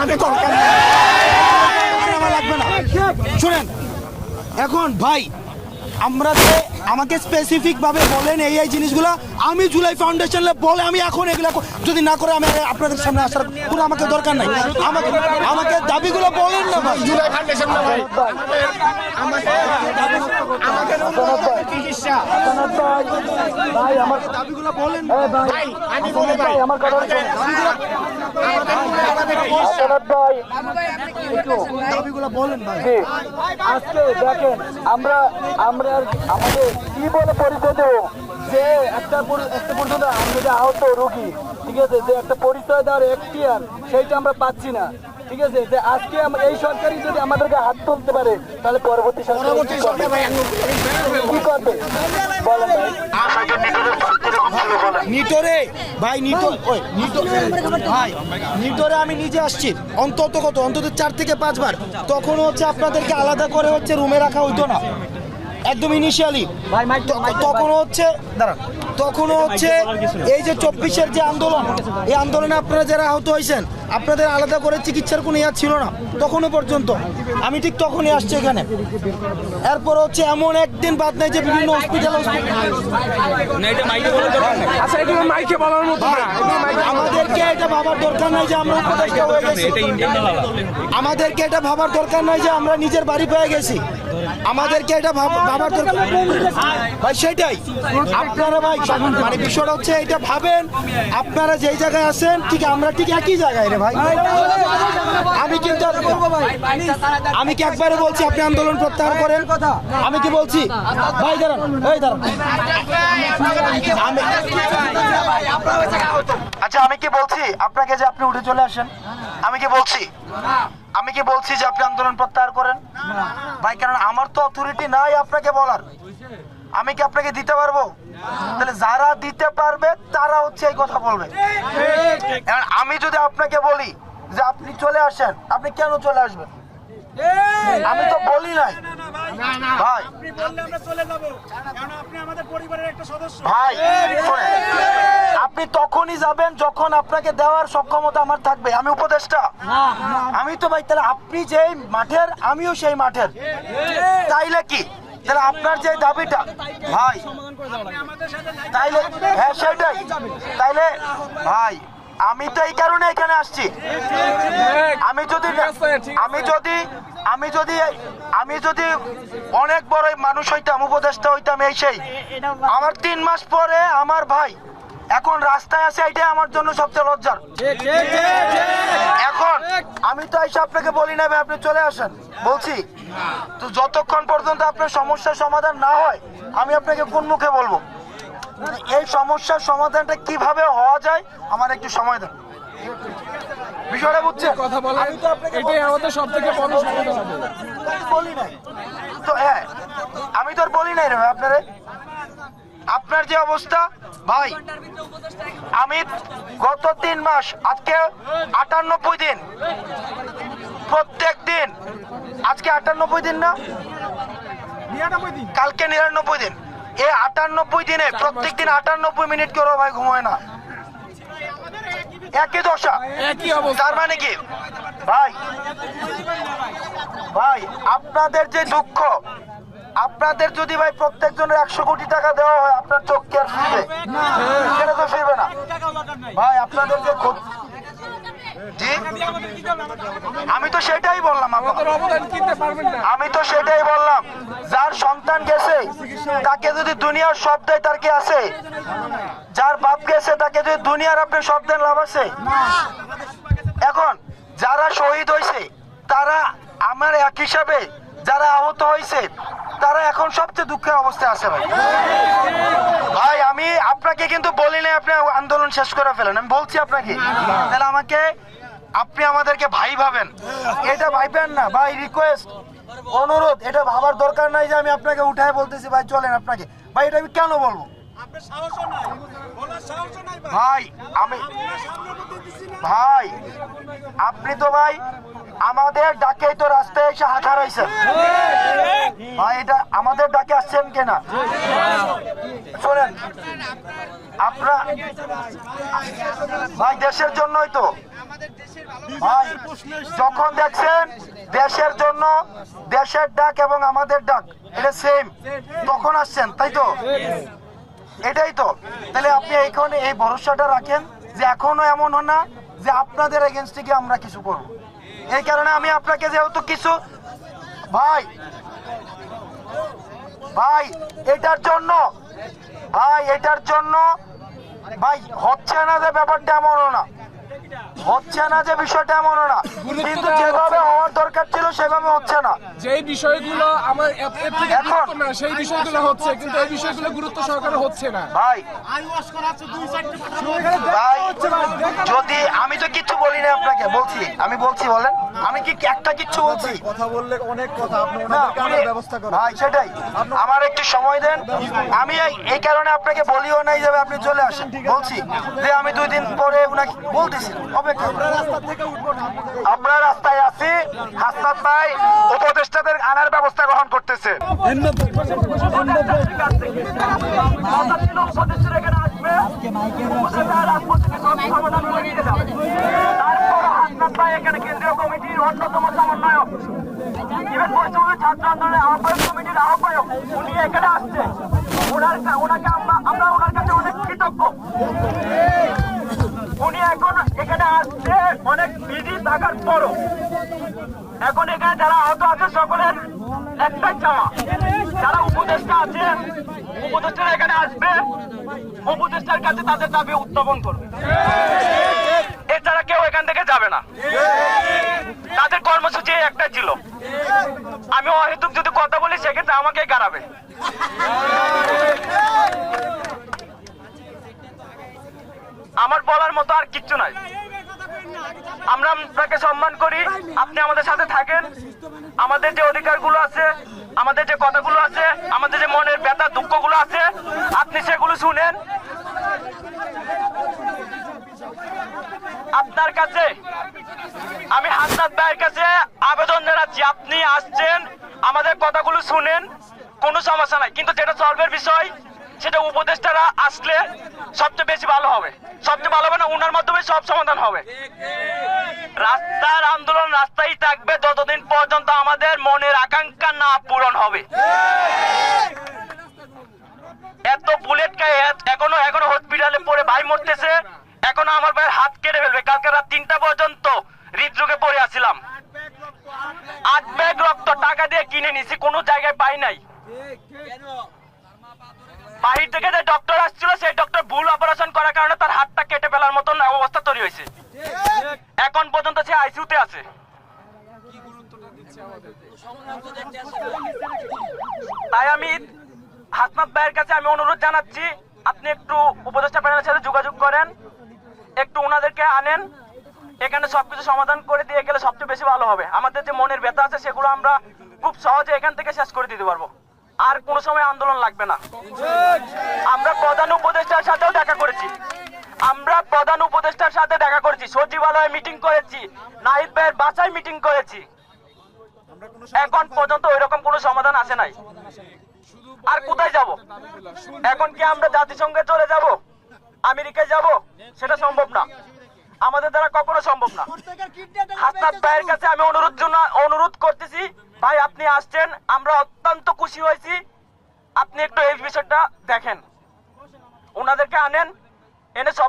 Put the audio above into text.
আমাদের দরকার লাগবে না শুনেন এখন ভাই আমরা যে আমাকে স্পেসিফিক ভাবে বলেন এই এই জিনিসগুলো আমি জুলাই ফাউন্ডেশন বলে আমি এখন এগুলো যদি না করে আমি আপনাদের সামনে আসার কোনো আমাকে দরকার নাই আমাকে আমাকে দাবিগুলো বলেন না ভাই জুলাই ফাউন্ডেশন না ভাই আমাদের আমাদের চিকিৎসা ভাই আমার দাবিগুলো বলেন ভাই আমি বলি ভাই আমার কথা আজকে দেখেন আমরা আমরা আমাদের কি বলে পরিচয় দেবো? যে একটা পরি- একটা পর্যন্ত আমরা যে আহত রোগী ঠিক আছে যে একটা পরিচয় দেওয়ার এখতিয়ার সেইটা আমরা পাচ্ছি না। ঠিক আছে? যে আজকে আমরা এই সরকারই যদি আমাদেরকে হাত তুলতে পারে তাহলে পরবর্তী সরকার কি করবে? বলেন ভাই। নিটোরে ভাই নিটোর ওই নিটোর ভাই নিটোরে আমি নিজে আসছি। অন্তত কত? অন্তত চার থেকে পাঁচবার। তখন হচ্ছে আপনাদেরকে আলাদা করে হচ্ছে রুমে রাখা হইতো না। একদম ইনিশিয়ালি তখন হচ্ছে দাঁড়ান। তখন হচ্ছে এই যে চব্বিশের যে আন্দোলন এই আন্দোলনে আপনারা যারা আহত হয়েছেন আপনাদের আলাদা করে চিকিৎসার কোনো ইয়া ছিল না তখনও পর্যন্ত। আমি ঠিক তখনই আসছি এখানে। এরপর হচ্ছে এমন একদিন বাদ নাই যে বিভিন্ন হসপিটাল আচ্ছা এগুলো মাইকে বলার মতো না? আমাদেরকে এটা ভাবার দরকার নাই যে আমরা উপদেষ্টা হয়ে গেছি। আমাদেরকে এটা ভাবার দরকার নাই যে আমরা নিজের বাড়ি পেয়ে গেছি। আমাদেরকে এটা ভাবার দরকার ভাই, সেটাই। আপনারা ভাই মানে বিষয়টা হচ্ছে এটা ভাবেন, আপনারা যেই জায়গায় আছেন, ঠিক আমরা ঠিক একই জায়গায় রে ভাই। আমি কিন্তু আমি কি একবারে বলছি আপনি আন্দোলন প্রত্যাহার করেন? আমি কি বলছি? ভাই, দাঁড়ান ভাই দাঁড়ান। আচ্ছা আমি কি বলছি? আপনাকে যে আপনি উঠে চলে আসেন আমি কি বলছি? আমি কি বলছি যে আপনি আন্দোলন প্রত্যাহার করেন? ভাই কারণ আমার তো অথরিটি নাই আপনাকে বলার। আমি কি আপনাকে দিতে পারব? তাহলে যারা দিতে পারবে তারা হচ্ছে এই কথা বলবে। আমি যদি আপনাকে বলি যে আপনি চলে আসেন আপনি কেন চলে আসবেন? আমি তো বলি নাই। ভাই। ভাই। আপনি তখনই যাবেন যখন আপনাকে দেওয়ার সক্ষমতা আমার থাকবে। আমি উপদেষ্টা। আমি তো ভাই তাহলে আপনি যেই মাঠের আমিও সেই মাঠের। তাইলে কি? তাহলে আপনার যে দাবিটা ভাই। তাইলে হ্যাঁ সেটাই। তাইলে ভাই আমি তো এই কারণে এখানে আসছি। আমি যদি আমি যদি আমি যদি আমি যদি অনেক বড় মানুষ হইতাম উপদেষ্টা হইতাম এই সেই। আমার তিন মাস পরে আমার ভাই এখন রাস্তায় আছে এটাই আমার জন্য সবচেয়ে লজ্জার। এখন আমি তো এসে আপনাকে বলি না ভাই, আপনি চলে আসেন। বলছি তো যতক্ষণ পর্যন্ত আপনার সমস্যার সমাধান না হয় আমি আপনাকে কোন মুখে বলব? এই সমস্যার সমাধানটা কীভাবে হওয়া যায়? আমার একটু সময় দেন। বিষয়টা বুঝছেন? কথা বলেন। এটাই আমাদের সব থেকে বড় সমস্যা বলি নাই। তো হ্যাঁ আমি তো আর বলি নাই রে আপনারে। আপনার যে অবস্থা ভাই আমি গত তিন মাস আজকে আটানব্বই দিন। প্রত্যেক দিন। আজকে আটানব্বই দিন না? কালকে নিরানব্বই দিন। এই আটানব্বই দিনে প্রত্যেক দিন আটানব্বই মিনিট করেও ভাই ঘুমায় না। একই দশা। একই অবস্থা। তার মানে কি? ভাই ভাই আপনাদের যে দুঃখ আপনাদের যদি ভাই প্রত্যেকজনের একশো কোটি টাকা দেওয়া হয় আপনার চোখ কি আর ফিরবে সেটা তো ফিরবে না। ভাই আপনাদের যে আমি তো সেটাই বললাম আমি তো সেটাই বললাম। যার সন্তান গেছে তাকে যদি দুনিয়ার সব দেয় তার কি আছে? যার বাপ গেছে তাকে যদি দুনিয়ার আপনি সব দেন লাভ আছে? এখন যারা শহীদ হয়েছে তারা আমার এক হিসাবে যারা আহত হয়েছে তারা এখন সবচেয়ে দুঃখের অবস্থায় আছে ভাই। ভাই আমি আপনাকে কিন্তু বলি নাই আপনি আন্দোলন শেষ করে ফেলেন। আমি বলছি আপনাকে। তাহলে আমাকে আপনি আমাদেরকে ভাই ভাবেন। এটা ভাইবেন না ভাই রিকোয়েস্ট অনুরোধ এটা ভাবার দরকার নাই যে আমি আপনাকে উঠায় বলতেছি ভাই চলেন আপনাকে। ভাই এটা আমি কেন বলব? ভাই। আমি ভাই আপনি তো ভাই আমাদের ডাকে তো রাস্তায় এসে হাত হারাইছেন। ভাই এটা আমাদের ডাকে আসছেন কিনা? শোনেন আপনার ভাই দেশের জন্যই তো। যখন দেখছেন দেশের জন্য, দেশের ডাক এবং আমাদের ডাক, এটা সেম তখন আসছেন, তাই তো? এটাই তো। তাহলে আপনি এইখানে এই ভরসাটা রাখেন যে এখনও এমন হয় না যে আপনাদের এগেনস্টে গিয়ে আমরা কিছু করব। এই কারণে আমি আপনাকে যেহেতু কিছু ভাই ভাই, এটার জন্য, ভাই, এটার জন্য ভাই, হচ্ছে না যে ব্যাপারটা এমনও না। হচ্ছে না যে বিষয়টা এমনও না। কিন্তু যেভাবে হওয়ার দরকার ছিল সেভাবে হচ্ছে না। যে বিষয়গুলো আমার এখন- না সেই বিষয়গুলো হচ্ছে কিন্তু এই বিষয়গুলো গুরুত্ব সহকারে হচ্ছে না। ভাই ভাই যদি আমি তো কিচ্ছু বলি না আপনাকে বলছি আমি বলছি বলেন। আমি কি একটা কিচ্ছু বলছি? কথা বললে অনেক কথা আপনি না, ওনাদেরকে ব্যবস্থা করেন। ভাই সেটাই। আমার একটু সময় দেন। আমি এই- এই কারণে আপনাকে বলিও নাই যাবে আপনি চলে আসেন। বলছি যে আমি দুই দিন পরে উনাকে বলতেছি। আমরা রাস্তায় আছি, হাসনাত ভাই উপদেষ্টাদের আনার ব্যবস্থা গ্রহণ করতেছে। এখানে কেন্দ্রীয় কমিটির অন্যতম সমন্বয়ক। ইভেন পশ্চিমবঙ্গ ছাত্র আন্দোলনের আহ্বায়ক কমিটির আহ্বায়ক, উনি এখানে আসছে। ওনার ওনাকে আমরা আমরা ওনার কাছে অনেক কৃতজ্ঞ। আসছে, অনেক বিধি থাকার পরও। এখন এখানে যারা আহত আছে, সকলের একটাই চাওয়া। যারা উপদেষ্টা আছে, উপদেষ্টারা এখানে আসবে, উপদেষ্টার কাছে তাদের দাবি উত্থাপন করবে। এছাড়া কেউ এখান থেকে যাবে না। তাদের কর্মসূচি একটাই ছিল। আমি অহেতুক যদি কথা বলি, সেক্ষেত্রে আমাকে গাড়াবে আমার বলার মতো আর কিচ্ছু নাই। আমরা আপনাকে সম্মান করি। আপনি আমাদের সাথে থাকেন। আমাদের যে অধিকারগুলো আছে, আমাদের যে কথাগুলো আছে, আমাদের যে মনের ব্যথা, দুঃখগুলো আছে, আপনি সেগুলো শুনেন। আপনার কাছে, আমি হাসনাত ভাইয়ের কাছে আবেদন জানাচ্ছি, আপনি আসছেন, আমাদের কথাগুলো শুনেন, কোনো সমস্যা নাই। কিন্তু যেটা সলভের বিষয় সেটা উপদেষ্টারা আসলে সবচেয়ে বেশি ভালো হবে। সবচেয়ে ভালো হবে না, উনার মাধ্যমে সব সমাধান হবে। রাস্তার আন্দোলন রাস্তায় থাকবে, যতদিন পর্যন্ত আমাদের মনের আকাঙ্ক্ষা না পূরণ হবে। এত বুলেট খায় এখনও এখনও হসপিটালে পড়ে ভাই মরতেছে, এখনও আমার ভাইয়ের হাত কেটে ফেলবে। কালকে রাত তিনটা পর্যন্ত হৃদরোগে পড়ে আসছিলাম আট ব্যাগ রক্ত টাকা দিয়ে কিনে নিছি, কোনো জায়গায় পাই নাই। বাহির থেকে যে ডক্টর আসছিল, সেই ডক্টর ভুল অপারেশন করার কারণে তার হাতটা কেটে ফেলার মতন অবস্থা তৈরি হয়েছে। এখন পর্যন্ত সে আইসিউতে আছে। তাই আমি হাসনাত ভাইয়ের কাছে আমি অনুরোধ জানাচ্ছি, আপনি একটু উপদেষ্টা প্যানেলের সাথে যোগাযোগ করেন, একটু ওনাদেরকে আনেন, এখানে সবকিছু সমাধান করে দিয়ে গেলে সবচেয়ে বেশি ভালো হবে। আমাদের যে মনের ব্যথা আছে, সেগুলো আমরা খুব সহজে এখান থেকে শেষ করে দিতে পারব। আর কোনো সময় আন্দোলন লাগবে না। আমরা প্রধান উপদেষ্টার সাথেও দেখা করেছি। আমরা প্রধান উপদেষ্টার সাথে দেখা করেছি। সচিবালয়ে মিটিং করেছি। নাহিদ ভাইয়ের বাসায় মিটিং করেছি। এখন পর্যন্ত ওইরকম কোনো সমাধান আসে নাই। আর কোথায় যাব? এখন কি আমরা জাতিসংঘে চলে যাব? আমেরিকায় যাব? সেটা সম্ভব না। আমাদের দ্বারা কখনো সম্ভব না। হাসনাত ভাইয়ের কাছে আমি অনুরোধ অনুরোধ করতেছি, ভাই আপনি আসছেন, আমরা অত্যন্ত খুশি হয়েছি। আপনি একটু এই বিষয়টা দেখেন। ওনাদেরকে আনেন, এনে সব